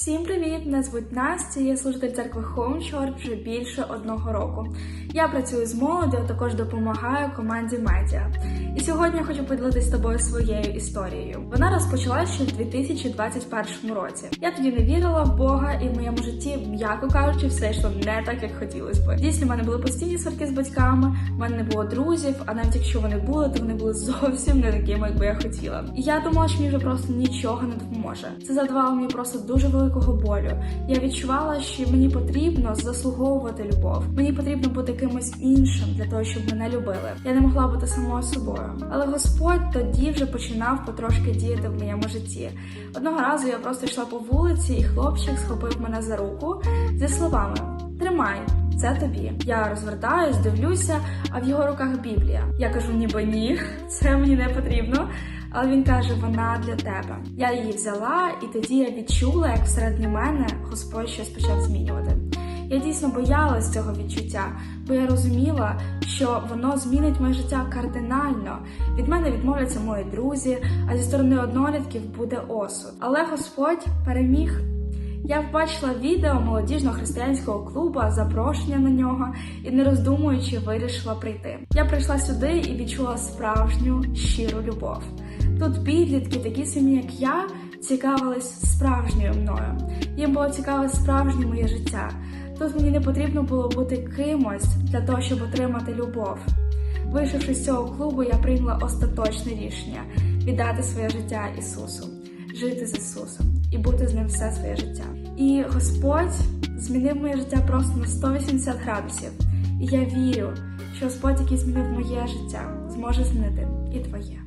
Всім привіт! Мене звуть Настя, я служитель церкви Home вже більше одного року. Я працюю з молоддю, а також допомагаю команді медіа. І сьогодні я хочу поділитися з тобою своєю історією. Вона розпочалася ще в 2021 році. Я тоді не вірила в Бога, і в моєму житті, м'яко кажучи, все йшло не так, як хотілося би. Дійсно, в мене були постійні сварки з батьками, в мене не було друзів, а навіть якщо вони були, то вони були зовсім не такими, як би я хотіла. І я думала, що мені вже просто нічого не допоможе. Це задавало мені просто дуже великого болю. Я відчувала, що мені потрібно заслуговувати любов. Мені потрібно бути кимось іншим для того, щоб мене любили. Я не могла бути самою собою. Але Господь тоді вже починав потрошки діяти в моєму житті. Одного разу я просто йшла по вулиці, і хлопчик схопив мене за руку зі словами: Тримай. Це тобі. Я розвертаюсь, дивлюся, а в його руках Біблія. Я кажу, ніби ні, це мені не потрібно. Але він каже, вона для тебе. Я її взяла, і тоді я відчула, як всередині мене Господь щось почав змінювати. Я дійсно боялась цього відчуття, бо я розуміла, що воно змінить моє життя кардинально. Від мене відмовляться мої друзі, а зі сторони однолітків буде осуд. Але Господь переміг. Я побачила відео молодіжного християнського клубу, запрошення на нього і не роздумуючи вирішила прийти. Я прийшла сюди і відчула справжню щиру любов. Тут підлітки, такі самі як я, цікавились справжньою мною. Їм було цікаве справжнє моє життя. Тут мені не потрібно було бути кимось для того, щоб отримати любов. Вийшовши з цього клубу, я прийняла остаточне рішення віддати своє життя Ісусу, жити з Ісусом і бути з ним все своє життя. І Господь змінив моє життя просто на 180 градусів. І я вірю, що Господь, який змінив моє життя, зможе змінити і твоє.